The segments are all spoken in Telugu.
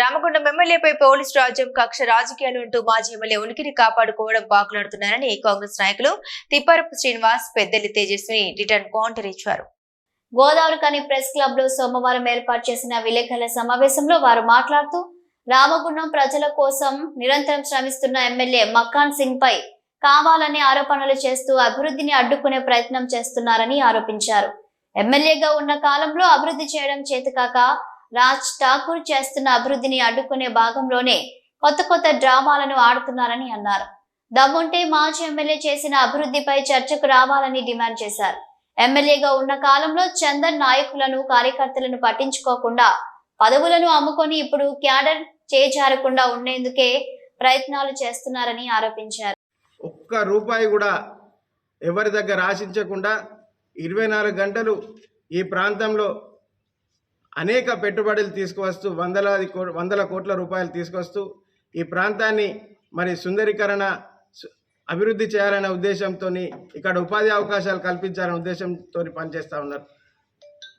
రామగుండం ఎమ్మెల్యేపై పోలీసు రాజ్యం కక్ష రాజకీయాలు అంటూ మాజీ ఎమ్మెల్యే ఉనికిని కాపాడుకోవడం బాగులాడుతున్నారని కాంగ్రెస్ నాయకులు తిప్పారపు శ్రీనివాస్ పెద్దెల్లి తేజస్విని రిటర్న్ కౌంటర్ ఇచ్చారు. గోదావరి కానీ ప్రెస్ క్లబ్లో సోమవారం ఏర్పాటు చేసిన విలేకరుల సమావేశంలో వారు మాట్లాడుతూ రామగుండం ప్రజల కోసం నిరంతరం శ్రమిస్తున్న ఎమ్మెల్యే మక్కాన్ సింగ్ పై కావాలని ఆరోపణలు చేస్తూ అభివృద్ధిని అడ్డుకునే ప్రయత్నం చేస్తున్నారని ఆరోపించారు. ఎమ్మెల్యేగా ఉన్న కాలంలో అభివృద్ధి చేయడం చేతకాక రాజ్ ఠాకూర్ చేస్తున్న అభివృద్ధిని అడ్డుకునే భాగంలోనే కొత్త కొత్త డ్రామాలను ఆడుతున్నారని అన్నారు. దమ్ముంటే మాజీ ఎమ్మెల్యే చేసిన అభివృద్ధిపై చర్చకు రావాలని డిమాండ్ చేశారు. ఎమ్మెల్యేగా ఉన్న కాలంలో చందన్ నాయకులను కార్యకర్తలను పట్టించుకోకుండా పదవులను అమ్ముకొని ఇప్పుడు క్యాడర్ చేజారకుండా ఉండేందుకే ప్రయత్నాలు చేస్తున్నారని ఆరోపించారు. ఒక్క రూపాయి కూడా ఎవరి దగ్గర ఆశించకుండా ఇరవై నాలుగు గంటలు ఈ ప్రాంతంలో అనేక పెట్టుబడులు తీసుకువస్తూ వందలాది కో వందల కోట్ల రూపాయలు తీసుకొస్తూ ఈ ప్రాంతాన్ని మరి సుందరీకరణ అభివృద్ధి చేయాలనే ఉద్దేశంతో ఇక్కడ ఉపాధి అవకాశాలు కల్పించాలనే ఉద్దేశంతో పనిచేస్తూ ఉన్నారు.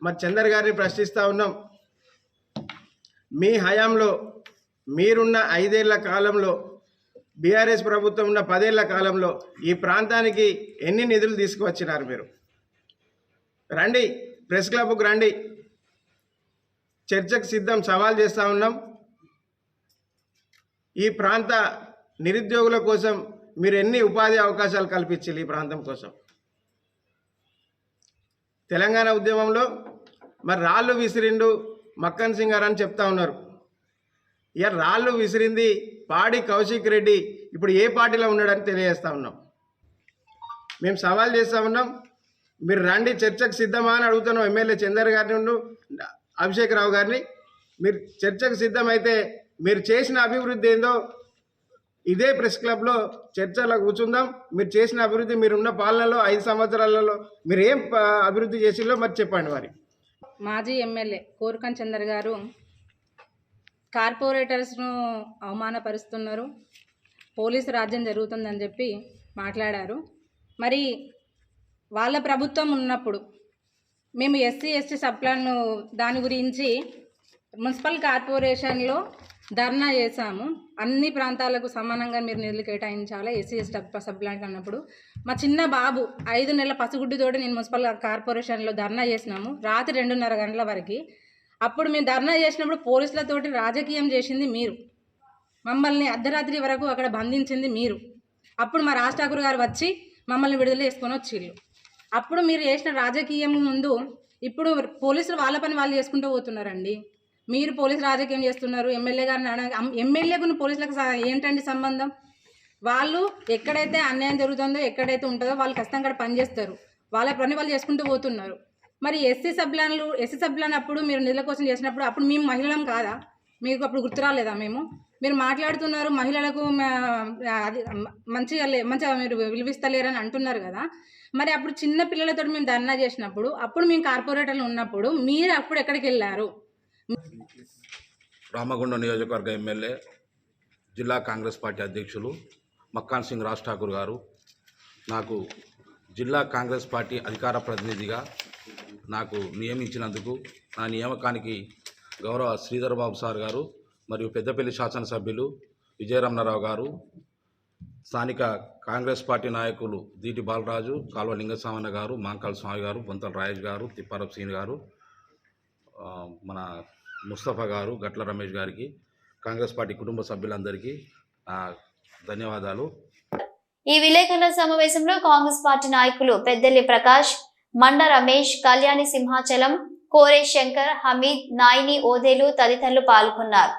మరి చందర్ గారిని ప్రశ్నిస్తూ ఉన్నాం. మీ హయాంలో మీరున్న ఐదేళ్ళ కాలంలో బీఆర్ఎస్ ప్రభుత్వం ఉన్న పదేళ్ళ కాలంలో ఈ ప్రాంతానికి ఎన్ని నిధులు తీసుకువచ్చినారు మీరు? రండి ప్రెస్ క్లబ్కు రండి. చర్చకు సిద్ధం సవాల్ చేస్తూ ఉన్నాం. ఈ ప్రాంత నిరుద్యోగుల కోసం మీరు ఎన్ని ఉపాధి అవకాశాలు కల్పించాలి ఈ ప్రాంతం కోసం? తెలంగాణ ఉద్యమంలో మరి రాళ్ళు విసిరిండు మక్కన్ సింగ్ గారు అని చెప్తా ఉన్నారు. ఇక రాళ్ళు విసిరింది పాడి కౌశిక్ రెడ్డి ఇప్పుడు ఏ పార్టీలో ఉన్నాడని తెలియజేస్తా ఉన్నాం. మేము సవాల్ చేస్తా ఉన్నాం. మీరు రండి చర్చకు సిద్ధమా అని అడుగుతున్నాం. ఎమ్మెల్యే చందర్ గారిని అభిషేకరావు అభిషేక్ రావు గారిని. మీరు చర్చకు సిద్ధమైతే మీరు చేసిన అభివృద్ధి ఏందో ఇదే ప్రెస్ క్లబ్లో చర్చలో కూర్చుందాం. మీరు చేసిన అభివృద్ధి మీరున్న పాలనలో ఐదు సంవత్సరాలలో మీరు ఏం అభివృద్ధి చేసిందో మరి చెప్పండి మరి. మాజీ ఎమ్మెల్యే కోరుకన్ చందర్ గారు కార్పొరేటర్స్ను అవమానపరుస్తున్నారు. పోలీసు రాజ్యం జరుగుతుందని చెప్పి మాట్లాడారు. మరి వాళ్ళ ప్రభుత్వం ఉన్నప్పుడు మేము ఎస్సీ ఎస్టీ సప్లాన్ దాని గురించి మున్సిపల్ కార్పొరేషన్లో ధర్నా చేశాము. అన్ని ప్రాంతాలకు సమానంగా మీరు నిధులు కేటాయించాలి. ఎస్సీ ఎస్టీ సప్లాన్ అన్నప్పుడు మా చిన్న బాబు ఐదు నెలల పసిగుడ్డితోటి నేను మున్సిపల్ కార్పొరేషన్లో ధర్నా చేసినాము. రాత్రి రెండున్నర గంటల వరకు. అప్పుడు మేము ధర్నా చేసినప్పుడు పోలీసులతోటి రాజకీయం చేసింది మీరు. మమ్మల్ని అర్ధరాత్రి వరకు అక్కడ బంధించింది మీరు. అప్పుడు మా రాజ్ ఠాకూర్ గారు వచ్చి మమ్మల్ని విడుదల చేసుకొని వచ్చిళ్ళు. అప్పుడు మీరు చేసిన రాజకీయం ముందు ఇప్పుడు పోలీసులు వాళ్ళ పని వాళ్ళు చేసుకుంటూ పోతున్నారండి. మీరు పోలీసు రాజకీయం చేస్తున్నారు ఎమ్మెల్యే గారిని ఎమ్మెల్యేకు పోలీసులకు ఏంటండి సంబంధం? వాళ్ళు ఎక్కడైతే అన్యాయం జరుగుతుందో ఎక్కడైతే ఉంటుందో వాళ్ళు ఖచ్చితంగా అక్కడ పనిచేస్తారు వాళ్ళ పని వాళ్ళు చేసుకుంటూ పోతున్నారు. మరి ఎస్సీ సభ్యులను ఎస్సీ సభ్యులను అప్పుడు మీరు నిధుల కోసం చేసినప్పుడు అప్పుడు మేము మహిళలం కాదా? మీకు అప్పుడు గుర్తు రాలేదా మేము? మీరు మాట్లాడుతున్నారు మహిళలకు అది మంచిగా లే మంచిగా మీరు విలువిస్తలేరని అంటున్నారు కదా. మరి అప్పుడు చిన్న పిల్లలతో మేము ధర్నా చేసినప్పుడు అప్పుడు మేము కార్పొరేటర్లు ఉన్నప్పుడు మీరు అప్పుడు ఎక్కడికి వెళ్ళారు? రామగుండం నియోజకవర్గ ఎమ్మెల్యే జిల్లా కాంగ్రెస్ పార్టీ అధ్యక్షులు మక్కాన్ సింగ్ రాజ్ ఠాకూర్ గారు నాకు జిల్లా కాంగ్రెస్ పార్టీ అధికార ప్రతినిధిగా నాకు నియమించినందుకు నా నియామకానికి గౌరవ శ్రీధర్ బాబు సార్ గారు మరియు పెద్దపల్లి శాసనసభ్యులు విజయరమణారావు గారు స్థానిక కాంగ్రెస్ పార్టీ నాయకులు దీటి బాలరాజు కాల్వ లింగస్వామన్న గారు మాంకాల స్వామి గారు బొంతల రాజేష్ గారు తిప్పారపు సీని గారు మన ముస్తఫా గారు గట్ల రమేష్ గారికి కాంగ్రెస్ పార్టీ కుటుంబ సభ్యులందరికీ ధన్యవాదాలు. ఈ విలేకరుల సమావేశంలో కాంగ్రెస్ పార్టీ నాయకులు పెద్దెల్లి ప్రకాష్ మండ రమేష్ కళ్యాణి సింహాచలం కోరే శంకర్ హమీద్ నాయిని ఓదేలు తదితరులు పాల్గొన్నారు.